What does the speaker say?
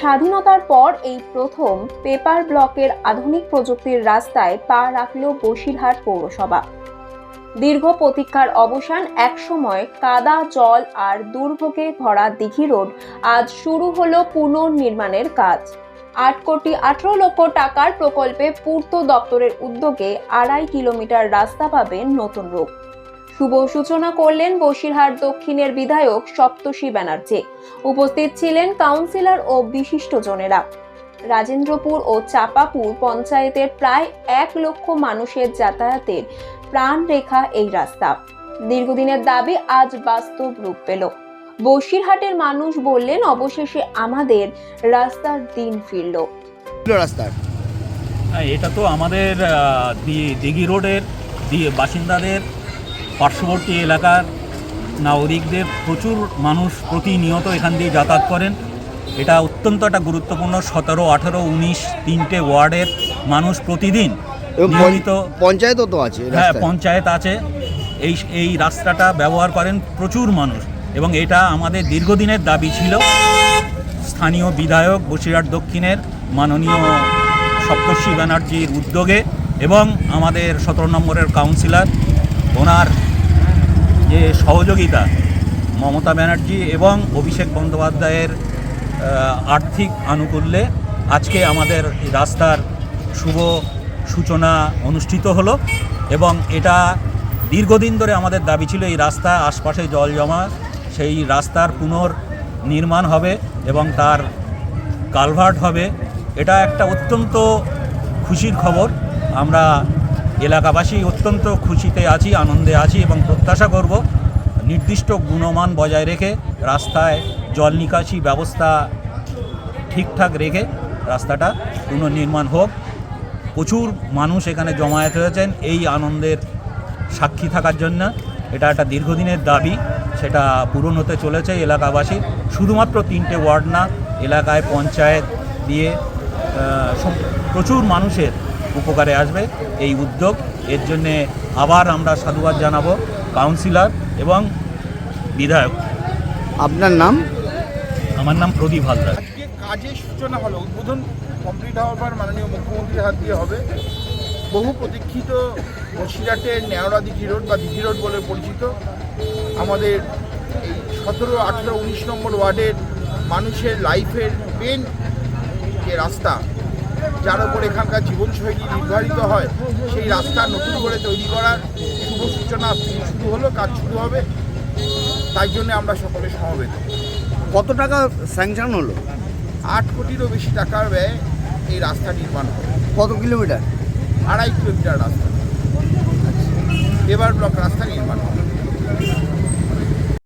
স্বাধীনতার পর এই প্রথম পেপার ব্লকের আধুনিক প্রযুক্তির রাস্তায় পা রাখল বসিরহাট পৌরসভা। দীর্ঘ প্রতীক্ষার অবসান একসময় কাদা, জল আর দুর্ভোগে ভরা দিঘি রোড আজ শুরু হলো পুনর্নির্মাণের কাজ। আট কোটি আঠারো লক্ষ টাকার প্রকল্পে পূর্ত দপ্তরের উদ্যোগে আড়াই কিলোমিটার রাস্তা পাবে নতুন রূপ শুভ সূচনা করলেন বসিরহাট দক্ষিণের বিধায়ক সপ্তর্ষি ব্যানার্জি। উপস্থিত ছিলেন কাউন্সিলর ও বিশিষ্টজনেরা রাজেন্দ্রপুর ও চাপাপুর পঞ্চায়েতের প্রায় এক লক্ষ মানুষের যাতায়াতের প্রাণরেখা এই রাস্তা। দীর্ঘদিনের দাবি আজ বাস্তব রূপ পেল। বসিরহাটের মানুষ বললেন অবশেষে আমাদের রাস্তার দিন ফিরল। রাস্তার হ্যাঁ, এটা তো আমাদের দিঘি রোডের বাসিন্দাদের পার্শ্ববর্তী এলাকার নাগরিকদের প্রচুর মানুষ প্রতিনিয়ত এখান দিয়ে যাতায়াত করেন। এটা অত্যন্ত একটা গুরুত্বপূর্ণ। সতেরো আঠেরো উনিশ তিনটে ওয়ার্ডের মানুষ প্রতিদিন নিয়মিত পঞ্চায়েতও তো আছে হ্যাঁ পঞ্চায়েত আছে। এই এই রাস্তাটা ব্যবহার করেন প্রচুর মানুষ এবং এটা আমাদের দীর্ঘদিনের দাবি ছিল। স্থানীয় বিধায়ক বসিরহাট দক্ষিণের মাননীয় সপ্তর্ষি ব্যানার্জির উদ্যোগে এবং আমাদের সতেরো নম্বরের কাউন্সিলর ওনার যে সহযোগিতা মমতা ব্যানার্জি এবং অভিষেক বন্দ্যোপাধ্যায়ের আর্থিক আনুকূল্যে আজকে আমাদের রাস্তার শুভ সূচনা অনুষ্ঠিত হলো এবং এটা দীর্ঘদিন ধরে আমাদের দাবি ছিল এই রাস্তা আশপাশে জল জমা, সেই রাস্তার পুনর নির্মাণ হবে এবং তার কালভার্ট হবে। এটা একটা অত্যন্ত খুশির খবর। আমরা এলাকাবাসী অত্যন্ত খুশিতে আছি, আনন্দে আছি এবং প্রত্যাশা করব নির্দিষ্ট গুণমান বজায় রেখে রাস্তায় জল নিকাশি ব্যবস্থা ঠিকঠাক রেখে রাস্তাটা পুনর্নির্মাণ হোক। প্রচুর মানুষ এখানে জমায়েত হয়েছেন এই আনন্দের সাক্ষী থাকার জন্য। এটা একটা দীর্ঘদিনের দাবি, সেটা পূরণ হতে চলেছে এলাকাবাসী। শুধুমাত্র তিনটে ওয়ার্ড না, এলাকায় পঞ্চায়েত দিয়ে প্রচুর মানুষের উপকারে আসবে এই উদ্যোগ। এর জন্যে আবার আমরা সাধুবাদ জানাব কাউন্সিলর এবং বিধায়ক। আপনার নাম? আমার নাম প্রদীপ হালদার। আজকে কাজের সূচনা হলো উদ্বোধন কমপ্লিট হওয়ার পর মাননীয় মুখ্যমন্ত্রীর হাত দিয়ে হবে। বহু প্রতীক্ষিত বসিরহাটের ন্যাওড়া দিঘি রোড বা দিঘি রোড বলে পরিচিত। আমাদের এই সতেরো আঠেরো উনিশ নম্বর ওয়ার্ডের মানুষের লাইফের মেন যে রাস্তা যার উপর এখানকার জীবনশৈলী নির্ধারিত হয় সেই রাস্তা নতুন করে তৈরি করার শুভ সূচনা শুরু হলো কাজ শুরু হবে। তাই জন্য আমরা সকলে সমবেত। কত টাকা স্যাংশন হলো? আট কোটিরও বেশি টাকার ব্যয় এই রাস্তা নির্মাণ হবে। কত কিলোমিটার? আড়াই কিলোমিটার রাস্তা। এবার ব্লক রাস্তা নির্মাণ হবে।